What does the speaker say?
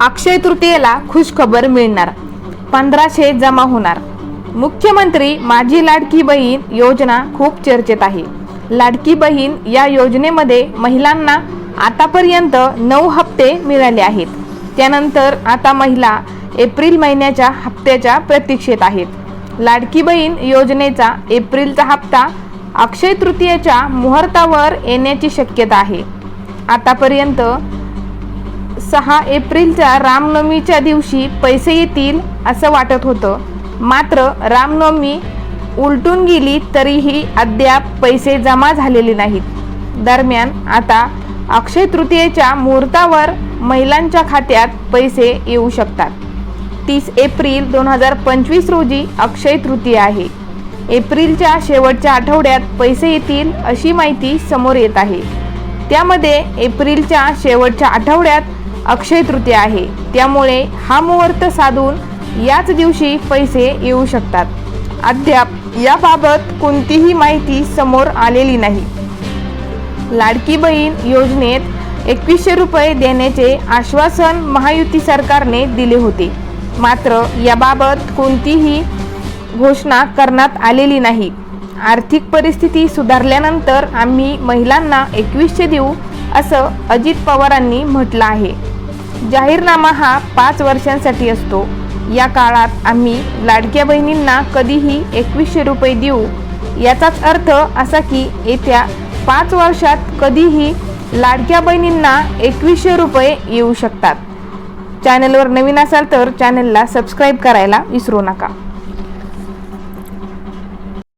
अक्षय तृतीयेला खुशखबर मिळणार. पंधराशे जमा होणार. मुख्यमंत्री माझी लाडकी बहीण योजना खूप चर्चेत आहे. लाडकी बहीण या योजनेमध्ये महिलांना आतापर्यंत नऊ हप्ते मिळाले आहेत. त्यानंतर आता महिला एप्रिल महिन्याच्या हप्त्याच्या प्रतीक्षेत आहेत. लाडकी बहीण योजनेचा एप्रिलचा हप्ता अक्षय तृतीयेच्या मुहूर्तावर येण्याची शक्यता आहे. आतापर्यंत सहा एप्रिलच्या रामनवमीच्या दिवशी पैसे येतील असं वाटत होतं. मात्र रामनवमी उलटून गेली तरीही अद्याप पैसे जमा झालेले नाहीत. दरम्यान आता अक्षय तृतीयेच्या मुहूर्तावर महिलांच्या खात्यात पैसे येऊ शकतात. तीस एप्रिल दोन हजार पंचवीस रोजी अक्षय तृतीय आहे. एप्रिलच्या शेवटच्या आठवड्यात पैसे येतील अशी माहिती समोर येत आहे. त्यामध्ये एप्रिलच्या शेवटच्या आठवड्यात अक्षय तृतीय आहे. त्यामुळे हा मुहूर्त साधून याच दिवशी पैसे येऊ शकतात. अद्याप याबाबत कोणतीही माहिती समोर आलेली नाही. लाडकी बहीण योजनेत एकवीसशे रुपये देण्याचे आश्वासन महायुती सरकारने दिले होते. मात्र याबाबत कोणतीही घोषणा करण्यात आलेली नाही. आर्थिक परिस्थिती सुधारल्यानंतर आम्ही महिलांना एकवीसशे देऊ असं अजित पवारांनी म्हटलं आहे. जाहीरनामा हा पाच वर्षांसाठी असतो. या काळात आम्ही लाडक्या बहिणींना कधीही एकवीसशे रुपये देऊ. याचाच अर्थ असा की येत्या पाच वर्षात कधीही लाडक्या बहिणींना एकवीसशे रुपये येऊ शकतात. चॅनलवर नवीन असाल तर चॅनलला सबस्क्राईब करायला विसरू नका.